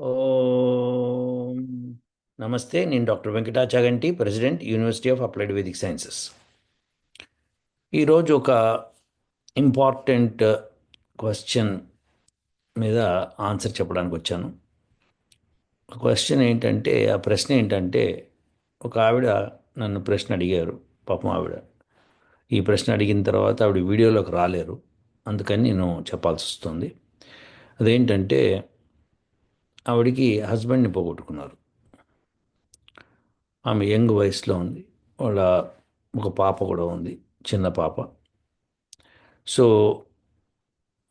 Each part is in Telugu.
ఓం. నమస్తే నేను doctor Venkata Chaganti president university of applied Vedic sciences. ఈరోజు ఒక ఇంపార్టెంట్ క్వశ్చన్ మీద ఆన్సర్ చెప్పడానికి వచ్చాను. క్వశ్చన్ ఏంటంటే ఆ ప్రశ్న ఏంటంటే ఒక ఆవిడ నన్ను ప్రశ్న అడిగారు పాపం ఆవిడ. ఈ ప్రశ్న అడిగిన తర్వాత ఆవిడ వీడియోలోకి రాలేరు అందుకని నేను చెప్పాల్సి వస్తుంది. అదేంటంటే ఆవిడికి హస్బెండ్ని పోగొట్టుకున్నారు. ఆమె యంగ్ వయసులో ఉంది. వాళ్ళ ఒక పాప కూడా ఉంది చిన్న పాప. సో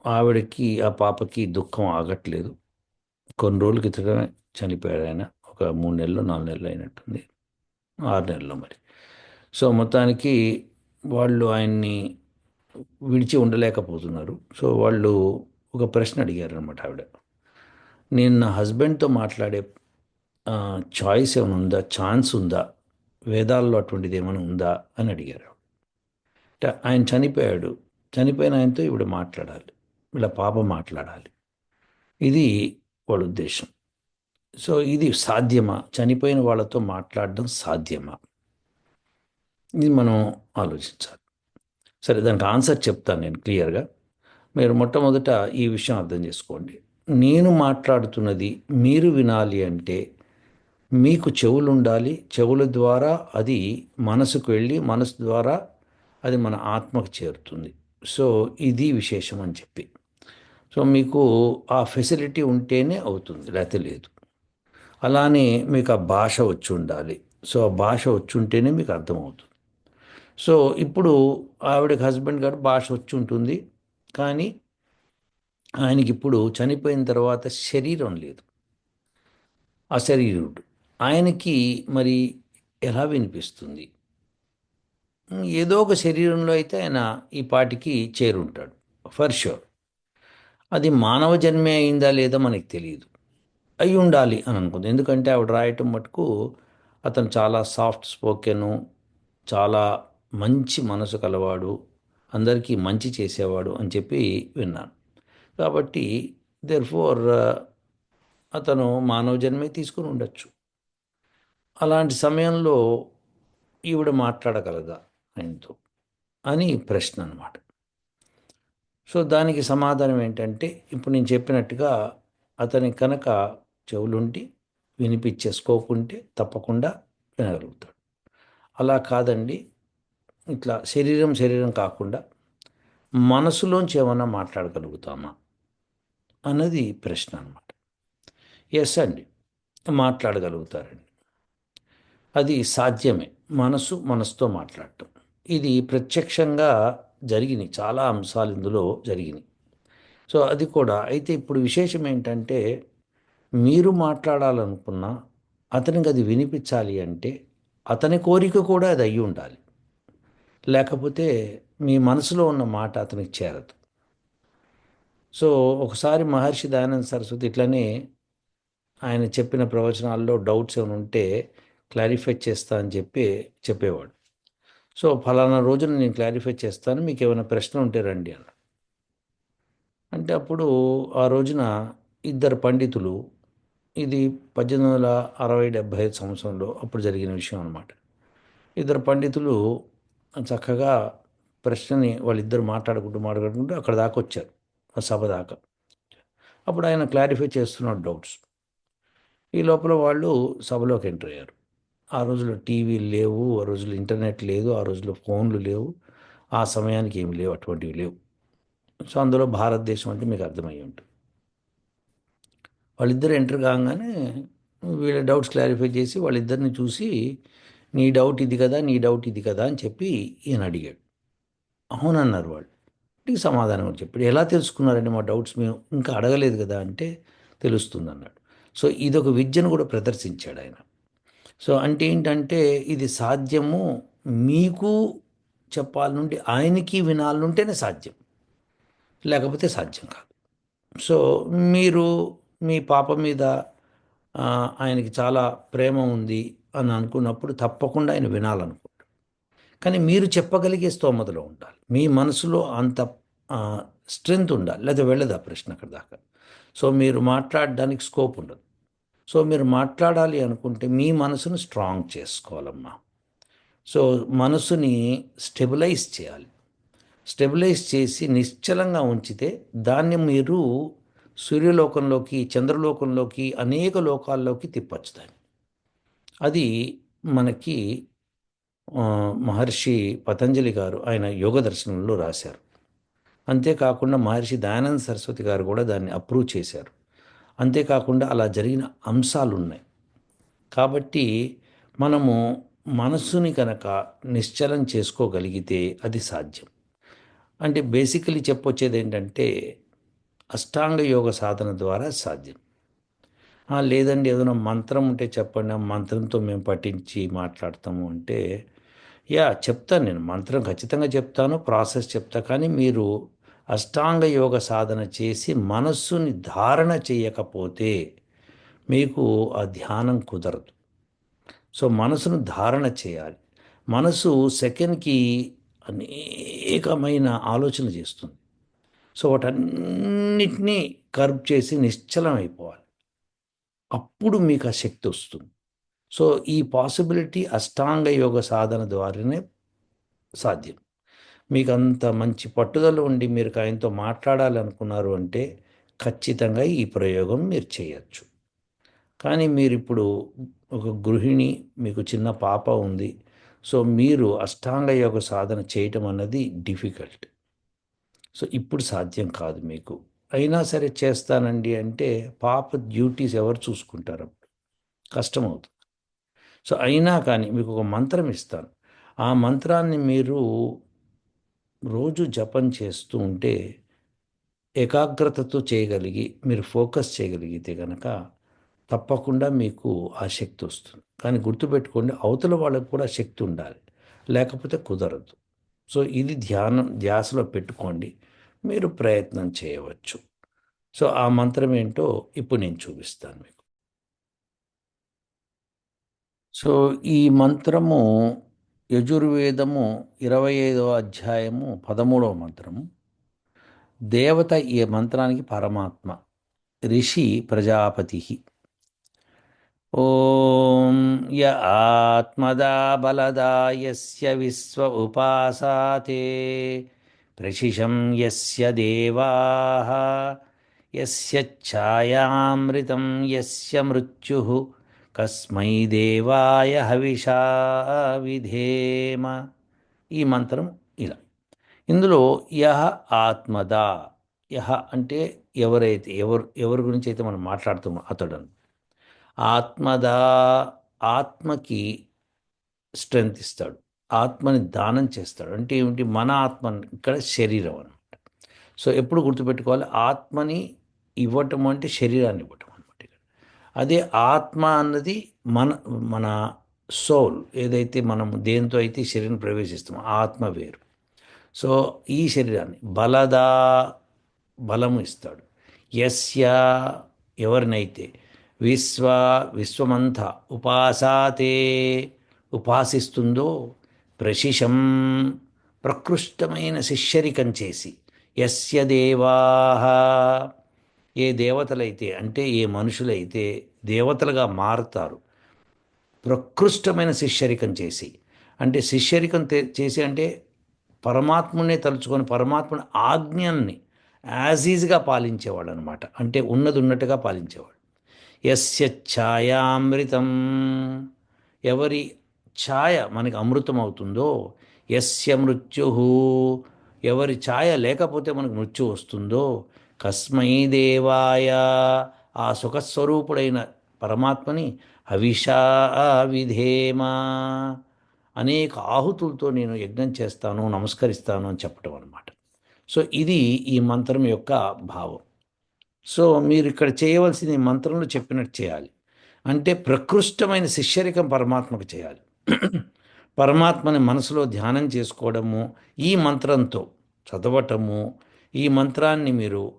ఆవిడకి ఆ పాపకి దుఃఖం ఆగట్లేదు. కొన్ని రోజుల క్రితమే చనిపోయాడు ఆయన. ఒక మూడు నెలలు నాలుగు నెలలు అయినట్టుంది. ఆరు నెలలు మరి. సో మొత్తానికి వాళ్ళు ఆయన్ని విడిచి ఉండలేకపోతున్నారు. సో వాళ్ళు ఒక ప్రశ్న అడిగారు అనమాట ఆవిడ. నేను నా హస్బెండ్తో మాట్లాడే చాయిస్ ఏమైనా ఉందా? ఛాన్స్ ఉందా? వేదాల్లో అటువంటిది ఏమైనా ఉందా? అని అడిగారు అంటే ఆయన చనిపోయాడు. చనిపోయిన ఆయనతో ఇప్పుడు మాట్లాడాలి. వీళ్ళ పాప మాట్లాడాలి. ఇది వాళ్ళ ఉద్దేశం. సో ఇది సాధ్యమా? చనిపోయిన వాళ్ళతో మాట్లాడడం సాధ్యమా? ఇది మనం ఆలోచించాలి. సరే దానికి ఆన్సర్ చెప్తాను నేను క్లియర్గా. మీరు మొట్టమొదట ఈ విషయం అర్థం చేసుకోండి. నేను మాట్లాడుతున్నది మీరు వినాలి అంటే మీకు చెవులు ఉండాలి చెవుల ద్వారా అది మనసుకు వెళ్ళి మనసు ద్వారా అది మన ఆత్మకు చేరుతుంది. సో ఇది విశేషం అని చెప్పి. సో మీకు ఆ ఫెసిలిటీ ఉంటేనే అవుతుంది లేకపోతే లేదు. అలానే మీకు ఆ భాష వచ్చి ఉండాలి. సో ఆ భాష వచ్చి ఉంటేనే మీకు అర్థమవుతుంది. సో ఇప్పుడు ఆవిడకి హస్బెండ్ గారు భాష వచ్చి ఉంటుంది. కానీ ఆయనకి ఇప్పుడు చనిపోయిన తర్వాత శరీరం లేదు. అశరీరుడు. ఆయనకి మరి ఎలా వినిపిస్తుంది? ఏదో ఒక శరీరంలో అయితే ఆయన ఈ పాటికి చేరుంటాడు. ఫర్ షూర్ అది మానవ జన్మే అయిందా లేదా మనకి తెలియదు. అయి ఉండాలి అని అనుకుంది. ఎందుకంటే ఆవిడ రాయటం మటుకు అతను చాలా సాఫ్ట్ స్పోకెను చాలా మంచి మనసు కలవాడు అందరికీ మంచి చేసేవాడు అని చెప్పి విన్నాను. కాబట్టి దేర్ ఫోర్ అతను మానవ జన్మే తీసుకుని ఉండొచ్చు. అలాంటి సమయంలో ఈవిడ మాట్లాడగలదా? ఆయనతో. అని ప్రశ్న అనమాట సో దానికి సమాధానం ఏంటంటే ఇప్పుడు నేను చెప్పినట్టుగా అతని కనుక చెవులుండి వినిపించే స్కోప్ ఉంటే తప్పకుండా వినగలుగుతాడు. అలా కాదండి. ఇట్లా శరీరం శరీరం కాకుండా మనసులోంచి ఏమైనా మాట్లాడగలుగుతామా? అన్నది ప్రశ్న అనమాట ఎస్ అండి మాట్లాడగలుగుతారండి. అది సాధ్యమే మనసు మనసుతో మాట్లాడటం. ఇది ప్రత్యక్షంగా జరిగినాయి చాలా అంశాలు ఇందులో జరిగినాయి. సో అది కూడా అయితే ఇప్పుడు విశేషం ఏంటంటే మీరు మాట్లాడాలనుకున్నా అతనికి అది వినిపించాలి అంటే అతని కోరిక కూడా అది అయ్యి ఉండాలి లేకపోతే మీ మనసులో ఉన్న మాట అతనికి చేరదు. సో ఒకసారి మహర్షి దయానంద సరస్వతి ఇట్లనే ఆయన చెప్పిన ప్రవచనాల్లో డౌట్స్ ఏమైనా ఉంటే క్లారిఫై చేస్తా అని చెప్పి చెప్పేవాడు. సో ఫలానా రోజున నేను క్లారిఫై చేస్తాను మీకు ఏమైనా ప్రశ్న ఉంటే రండి అన్న. అంటే అప్పుడు ఆ రోజున ఇద్దరు పండితులు ఇది పద్దెనిమిది వందల అరవై డెబ్భై ఐదు సంవత్సరంలో అప్పుడు జరిగిన విషయం అనమాట ఇద్దరు పండితులు చక్కగా ప్రశ్నని వాళ్ళిద్దరు మాట్లాడుకుంటూ మాట్లాడుకుంటూ అక్కడ దాకా వచ్చారు. సభ దాకా. అప్పుడు ఆయన క్లారిఫై చేస్తున్నాడు డౌట్స్. ఈ లోపల వాళ్ళు సభలోకి ఎంటర్ అయ్యారు. ఆ రోజుల్లో టీవీలు లేవు ఆ రోజుల్లో ఇంటర్నెట్ లేదు ఆ రోజుల్లో ఫోన్లు లేవు ఆ సమయానికి ఏమి లేవు అటువంటివి లేవు. సో అందులో భారతదేశం అంటే మీకు అర్థమయ్యి ఉంటుంది. వాళ్ళిద్దరు ఎంటర్ కాగానే వీళ్ళ డౌట్స్ క్లారిఫై చేసి వాళ్ళిద్దరిని చూసి నీ డౌట్ ఇది కదా నీ డౌట్ ఇది కదా అని చెప్పి ఈయన అడిగాడు. అవునన్నారు వాళ్ళు. ఇంటికి సమాధానం చెప్పాడు ఎలా తెలుసుకున్నారండి మా డౌట్స్ మేము ఇంకా అడగలేదు కదా అంటే తెలుస్తుంది అన్నాడు సో ఇదొక విద్యను కూడా ప్రదర్శించాడు ఆయన. సో అంటే ఏంటంటే ఇది సాధ్యము మీకు చెప్పాలి నుండి ఆయనకి వినాలనుంటేనే సాధ్యం. లేకపోతే సాధ్యం కాదు. సో మీరు మీ పాప మీద ఆయనకి చాలా ప్రేమ ఉంది అని అనుకున్నప్పుడు తప్పకుండా ఆయన వినాలను కానీ మీరు చెప్పగలిగే స్తోమతలో ఉండాలి. మీ మనసులో అంత స్ట్రెంగ్త్ ఉండాలి. లేదా వెళ్ళదు ఆ ప్రశ్న అక్కడ దాకా. సో మీరు మాట్లాడడానికి స్కోప్ ఉండదు. సో మీరు మాట్లాడాలి అనుకుంటే మీ మనసును స్ట్రాంగ్ చేసుకోవాలమ్మా. సో మనసుని స్టెబిలైజ్ చేయాలి. స్టెబిలైజ్ చేసి నిశ్చలంగా ఉంచితే దాన్ని మీరు సూర్యలోకంలోకి చంద్రలోకంలోకి అనేక లోకాల్లోకి తిప్పచ్చు దాన్ని. అది మనకి మహర్షి పతంజలి గారు ఆయన యోగ దర్శనంలో రాశారు. అంతేకాకుండా మహర్షి దయానంద సరస్వతి గారు కూడా దాన్ని అప్రూవ్ చేశారు. అంతేకాకుండా అలా జరిగిన అంశాలు ఉన్నాయి కాబట్టి మనము మనస్సుని కనుక నిశ్చలం చేసుకోగలిగితే అది సాధ్యం. అంటే బేసికలీ చెప్పొచ్చేది ఏంటంటే అష్టాంగ యోగ సాధన ద్వారా సాధ్యం. లేదండి ఏదైనా మంత్రం ఉంటే చెప్పండి ఆ మంత్రంతో మేము పఠించి మాట్లాడతాము అంటే యా చెప్తాను నేను. మంత్రం ఖచ్చితంగా చెప్తాను ప్రాసెస్ చెప్తా. కానీ మీరు అష్టాంగ యోగ సాధన చేసి మనస్సుని ధారణ చేయకపోతే మీకు ఆ ధ్యానం కుదరదు. సో మనసును ధారణ చేయాలి. మనసు సెకండ్కి అనేకమైన ఆలోచన చేస్తుంది. సో వాటన్నిటినీ కర్బ్ చేసి నిశ్చలం అయిపోవాలి అప్పుడు మీకు ఆ శక్తి వస్తుంది. సో ఈ పాసిబిలిటీ అష్టాంగ యోగ సాధన ద్వారానే సాధ్యం. మీకు అంత మంచి పట్టుదల ఉండి మీరు ఆయనతో మాట్లాడాలనుకున్నారు అంటే ఖచ్చితంగా ఈ ప్రయోగం మీరు చేయొచ్చు. కానీ మీరు ఇప్పుడు ఒక గృహిణి మీకు చిన్న పాప ఉంది సో మీరు అష్టాంగ యోగ సాధన చేయటం అన్నది డిఫికల్ట్ సో ఇప్పుడు సాధ్యం కాదు మీకు. అయినా సరే చేస్తానండి అంటే పాప డ్యూటీస్ ఎవరు చూసుకుంటారు అప్పుడు? కష్టమవుతుంది. సో అయినా కానీ మీకు ఒక మంత్రం ఇస్తాను. ఆ మంత్రాన్ని మీరు రోజు జపం చేస్తూ ఉంటే ఏకాగ్రతతో చేయగలిగి మీరు ఫోకస్ చేయగలిగితే కనుక తప్పకుండా మీకు ఆ శక్తి వస్తుంది. కానీ గుర్తుపెట్టుకోండి అవతల వాళ్ళకు కూడా శక్తి ఉండాలి లేకపోతే కుదరదు. సో ఇది ధ్యానం ధ్యాసలో పెట్టుకోండి మీరు ప్రయత్నం చేయవచ్చు. సో ఆ మంత్రం ఏంటో ఇప్పుడు నేను చూపిస్తాను మీకు. సో ఈ మంత్రము యజుర్వేదము ఇరవై ఐదవ అధ్యాయము పదమూడవ మంత్రము. దేవత ఈ మంత్రానికి పరమాత్మ ఋషి ప్రజాపతి ఓం య ఆత్మదా బలదా విశ్వ ఉపాసాతే ప్రశిషం యస్య దేవా యస్య ఛాయామృతం యస్య మృత్యుః. కస్మై దేవాయ హవిషా విధేమ. ఈ మంత్రం ఇలా. ఇందులో యహ ఆత్మదా. యహ అంటే ఎవరైతే ఎవరు ఎవరి గురించి అయితే మనం మాట్లాడుతున్నాం అతడను. ఆత్మదా ఆత్మకి స్ట్రెంగ్త్ ఇస్తాడు. ఆత్మని దానం చేస్తాడు. అంటే ఏమిటి? మన ఆత్మ ఇక్కడ శరీరం అనమాట సో ఎప్పుడు గుర్తుపెట్టుకోవాలి? ఆత్మని ఇవ్వటం అంటే శరీరాన్ని ఇవ్వటం. అదే ఆత్మ అన్నది మన మన సోల్ ఏదైతే మనం దేంతో అయితే శరీరం ప్రవేశిస్తామో ఆత్మ వేరు. సో ఈ శరీరాన్ని బలదా బలము ఇస్తాడు. యస్య ఎవరినైతే విశ్వ విశ్వమంతా ఉపాసాతే ఉపాసిస్తుందో ప్రశిషం ప్రకృష్టమైన శిష్యరికం చేసి యస్య దేవా. ఏ దేవతలైతే అంటే ఏ మనుషులైతే దేవతలుగా మారుతారు. ప్రకృష్టమైన శిష్యరికం చేసి. అంటే శిష్యరికం చేసి అంటే పరమాత్మనే తలుచుకొని పరమాత్మని ఆజ్ఞల్ని యాజ్ ఈజ్గా పాలించేవాడు అనమాట అంటే ఉన్నది ఉన్నట్టుగా పాలించేవాడు. ఎస్య ఛాయామృతం. ఎవరి ఛాయ మనకి అమృతం అవుతుందో ఎస్య మృత్యు ఎవరి ఛాయ లేకపోతే మనకు మృత్యు వస్తుందో కస్మై దేవాయ ఆ సుఖస్వరూపుడైన పరమాత్మని హవిషా విధేమా. అనేక ఆహుతులతో నేను యజ్ఞం చేస్తాను నమస్కరిస్తాను అని చెప్పటం అనమాట సో ఇది ఈ మంత్రం యొక్క భావం. సో మీరు ఇక్కడ చేయవలసింది మంత్రంలో చెప్పినట్టు చేయాలి. అంటే ప్రకృష్టమైన శిష్యరికం పరమాత్మకు చేయాలి. పరమాత్మని మనసులో ధ్యానం చేసుకోవడము ఈ మంత్రంతో చదవటము ఈ మంత్రాన్ని మీరు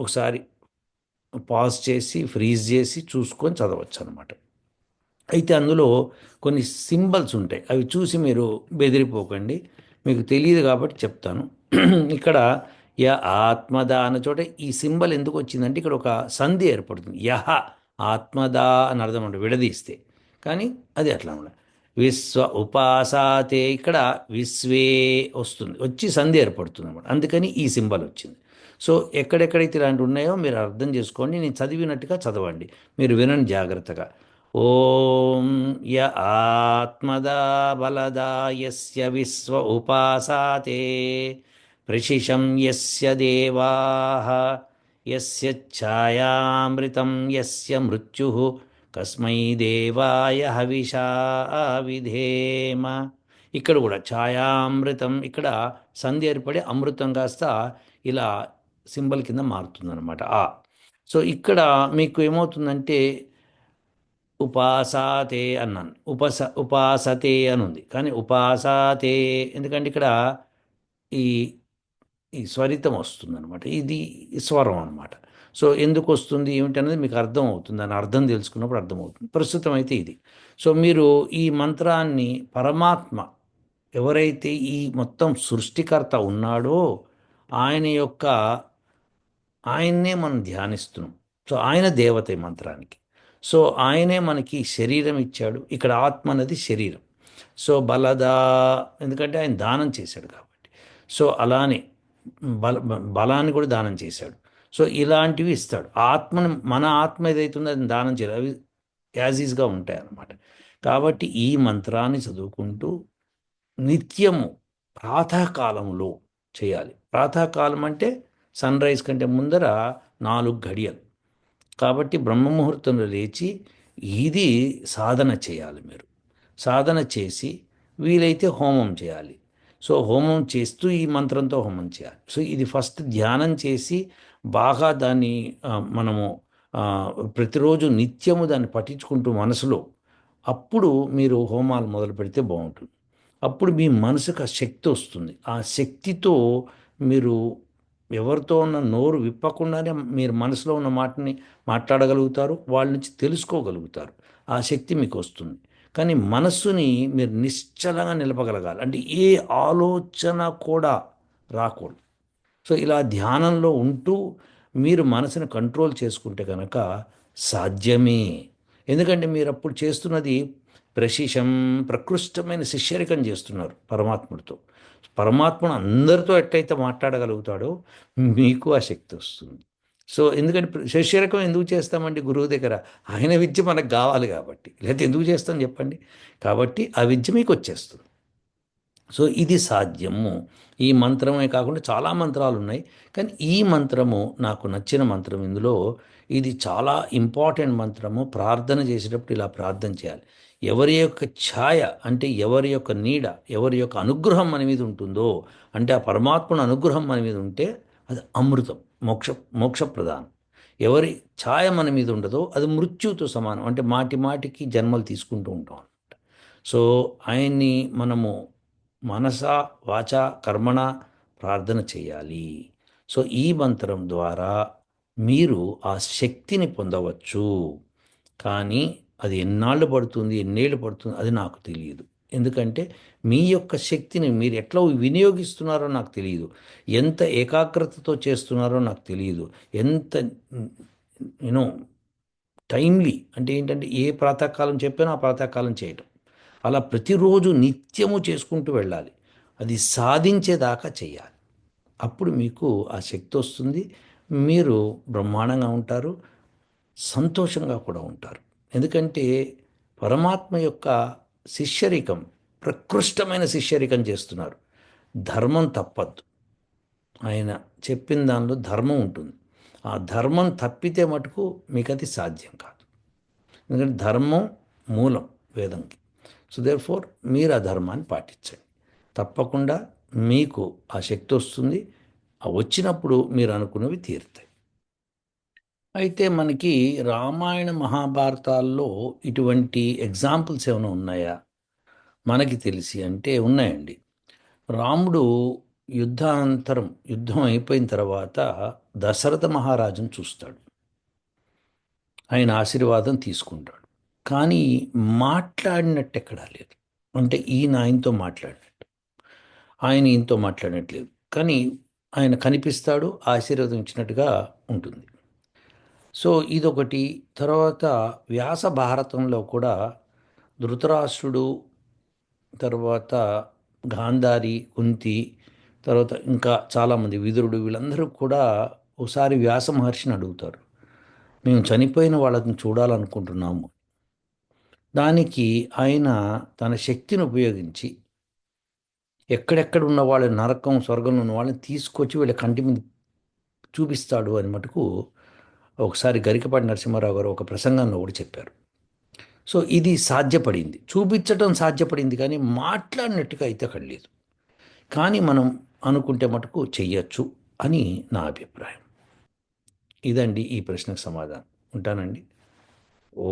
ఒకసారి పాజ్ చేసి ఫ్రీజ్ చేసి చూసుకొని చదవచ్చు అనమాట అయితే అందులో కొన్ని సింబల్స్ ఉంటాయి. అవి చూసి మీరు బెదిరిపోకండి. మీకు తెలియదు కాబట్టి చెప్తాను. ఇక్కడ య ఆత్మద అన్న చోట ఈ సింబల్ ఎందుకు వచ్చిందంటే ఇక్కడ ఒక సంధి ఏర్పడుతుంది. యహ ఆత్మదా అని అర్థం ఉంటుంది విడదీస్తే. కానీ అది అట్లా ఉండదు విశ్వ ఉపాసాతే ఇక్కడ విశ్వే వస్తుంది. వచ్చి సంధి ఏర్పడుతుంది అనమాట అందుకని ఈ సింబల్ వచ్చింది. సో ఎక్కడెక్కడైతే ఇలాంటి ఉన్నాయో మీరు అర్థం చేసుకోండి నేను చదివినట్టుగా చదవండి. మీరు వినండి జాగ్రత్తగా. ఓం య ఆత్మదా బలదా యస్య విశ్వ ఉపాసాతే ప్రశిషం యస్య దేవా యస్య ఛాయామృతం యస్య మృత్యు కస్మై దేవాయ హవిషా విధేమ. ఇక్కడ కూడా ఛాయామృతం ఇక్కడ సంధి ఏర్పడి అమృతం కాస్త ఇలా సింబల్ కింద మారుతుందన్నమాట. ఆ. సో ఇక్కడ మీకు ఏమవుతుందంటే ఉపాసాతే అన్నాను. ఉపస ఉపాసతే అని ఉంది కానీ ఉపాసాతే ఎందుకంటే ఇక్కడ ఈ ఈ స్వరితం వస్తుందన్నమాట. ఇది స్వరం అనమాట సో ఎందుకు వస్తుంది ఏమిటనేది మీకు అర్థం అవుతుంది దాని అర్థం తెలుసుకున్నప్పుడు అర్థమవుతుంది. ప్రస్తుతం అయితే ఇది. సో మీరు ఈ మంత్రాన్ని పరమాత్మ ఎవరైతే ఈ మొత్తం సృష్టికర్త ఉన్నాడో ఆయన యొక్క ఆయన్నే మనం ధ్యానిస్తున్నాం. సో ఆయన దేవత ఈ మంత్రానికి. సో ఆయనే మనకి శరీరం ఇచ్చాడు. ఇక్కడ ఆత్మ అనేది శరీరం. సో బలదా ఎందుకంటే ఆయన దానం చేశాడు కాబట్టి. సో అలానే బల బలాన్ని కూడా దానం చేశాడు. సో ఇలాంటివి ఇస్తాడు. ఆత్మని మన ఆత్మ ఏదైతుందో అది దానం చేయాలి. అవి యాజ్ ఈజ్గా ఉంటాయి అన్నమాట కాబట్టి ఈ మంత్రాన్ని చదువుకుంటూ నిత్యము ప్రాతకాలంలో చేయాలి. ప్రాతకాలం అంటే సన్ రైజ్ కంటే ముందర నాలుగు గడియలు కాబట్టి బ్రహ్మముహూర్తంలో లేచి ఇది సాధన చేయాలి మీరు. సాధన చేసి వీలైతే హోమం చేయాలి. సో హోమం చేస్తూ ఈ మంత్రంతో హోమం చేయాలి. సో ఇది ఫస్ట్ ధ్యానం చేసి బాగా దాన్ని మనము ప్రతిరోజు నిత్యము దాన్ని పఠించుకుంటూ మనసులో అప్పుడు మీరు హోమాలు మొదలు పెడితే బాగుంటుంది. అప్పుడు మీ మనసుకు ఆ శక్తి వస్తుంది. ఆ శక్తితో మీరు ఎవరితో ఉన్న నోరు విప్పకుండానే మీరు మనసులో ఉన్న మాటని మాట్లాడగలుగుతారు వాళ్ళ నుంచి తెలుసుకోగలుగుతారు. ఆ శక్తి మీకు వస్తుంది. కానీ మనస్సుని మీరు నిశ్చలంగా నిలపగలగాలి. అంటే ఏ ఆలోచన కూడా రాకూడదు. సో ఇలా ధ్యానంలో ఉంటూ మీరు మనసును కంట్రోల్ చేసుకుంటే కనుక సాధ్యమే. ఎందుకంటే మీరు అప్పుడు చేస్తున్నది ప్రశిషం ప్రకృష్టమైన శిష్యరికం చేస్తున్నారు పరమాత్ముడితో. పరమాత్మను అందరితో ఎట్టయితే మాట్లాడగలుగుతాడో మీకు ఆ శక్తి వస్తుంది. సో ఎందుకంటే శిష్యరకం ఎందుకు చేస్తామండి గురువు దగ్గర? ఆయన విద్య మనకు కావాలి కాబట్టి. లేకపోతే ఎందుకు చేస్తాం చెప్పండి? కాబట్టి ఆ విద్య మీకు వచ్చేస్తుంది. సో ఇది సాధ్యము. ఈ మంత్రమే కాకుండా చాలా మంత్రాలు ఉన్నాయి. కానీ ఈ మంత్రము నాకు నచ్చిన మంత్రం ఇందులో ఇది చాలా ఇంపార్టెంట్ మంత్రము. ప్రార్థన చేసేటప్పుడు ఇలా ప్రార్థన చేయాలి. ఎవరి యొక్క ఛాయ అంటే ఎవరి యొక్క నీడ ఎవరి యొక్క అనుగ్రహం మన మీద ఉంటుందో అంటే ఆ పరమాత్మను అనుగ్రహం మన మీద ఉంటే అది అమృతం మోక్ష మోక్షప్రదానం. ఎవరి ఛాయ మన మీద ఉండదో అది మృత్యుతో సమానం. అంటే మాటి మాటికి జన్మలు తీసుకుంటూ ఉంటాం అనమాట సో ఆయన్ని మనము మనస వాచ కర్మణ ప్రార్థన చేయాలి. సో ఈ మంత్రం ద్వారా మీరు ఆ శక్తిని పొందవచ్చు. కానీ అది ఎన్నాళ్ళు పడుతుంది ఎన్నేళ్ళు పడుతుంది అది నాకు తెలియదు. ఎందుకంటే మీ యొక్క శక్తిని మీరు ఎట్లా వినియోగిస్తున్నారో నాకు తెలియదు. ఎంత ఏకాగ్రతతో చేస్తున్నారో నాకు తెలియదు. ఎంత యూనో టైమ్లీ అంటే ఏంటంటే ఏ ప్రాతకాలం చెప్పానో ఆ ప్రాతకాలం చేయటం. అలా ప్రతిరోజు నిత్యము చేసుకుంటూ వెళ్ళాలి. అది సాధించేదాకా చేయాలి అప్పుడు మీకు ఆ శక్తి వస్తుంది. మీరు బ్రహ్మాండంగా ఉంటారు. సంతోషంగా కూడా ఉంటారు. ఎందుకంటే పరమాత్మ యొక్క శిష్యరికం ప్రకృష్టమైన శిష్యరికం చేస్తున్నారు. ధర్మం తప్పద్దు. ఆయన చెప్పిన దానిలో ధర్మం ఉంటుంది. ఆ ధర్మం తప్పితే మటుకు మీకు అది సాధ్యం కాదు. ఎందుకంటే ధర్మం మూలం వేదంకి. సో దేర్ ఫోర్ మీరు ఆ ధర్మాన్ని పాటించండి. తప్పకుండా మీకు ఆ శక్తి వస్తుంది. ఆ వచ్చినప్పుడు మీరు అనుకున్నవి తీరుతాయి. అయితే మనకి రామాయణ మహాభారతాల్లో ఇటువంటి ఎగ్జాంపుల్స్ ఏమైనా ఉన్నాయా? మనకి తెలిసి అంటే ఉన్నాయండి. రాముడు యుద్ధానంతరం యుద్ధం అయిపోయిన తర్వాత దశరథ మహారాజును చూస్తాడు. ఆయన ఆశీర్వాదం తీసుకుంటాడు. కానీ మాట్లాడినట్టు ఎక్కడా లేదు. అంటే ఈయన ఆయనతో మాట్లాడినట్టు. ఆయన ఈయనతో మాట్లాడినట్లేదు కానీ ఆయన కనిపిస్తాడు ఆశీర్వదించినట్టుగా ఇచ్చినట్టుగా ఉంటుంది. సో ఇదొకటి. తర్వాత వ్యాస భారతంలో కూడా ధృతరాష్ట్రుడు తర్వాత గాంధారి కుంతి తర్వాత ఇంకా చాలామంది విదురుడు వీళ్ళందరూ కూడా ఒకసారి వ్యాస మహర్షిని అడుగుతారు. మేము చనిపోయిన వాళ్ళని చూడాలనుకుంటున్నాము. దానికి ఆయన తన శక్తిని ఉపయోగించి ఎక్కడెక్కడ ఉన్న వాళ్ళ నరకం స్వర్గంలో ఉన్న వాళ్ళని తీసుకొచ్చి వీళ్ళ కంటి మీద చూపిస్తాడు అని మటుకు ఒకసారి గరికపాటి నరసింహారావు గారు ఒక ప్రసంగంలో కూడా చెప్పారు. సో ఇది సాధ్యపడింది. చూపించటం సాధ్యపడింది కానీ మాట్లాడినట్టుగా అయితే అక్కడ లేదు. కానీ మనం అనుకుంటే మటుకు చెయ్యొచ్చు అని నా అభిప్రాయం. ఇదండి ఈ ప్రశ్నకు సమాధానం. ఉంటానండి. ఓ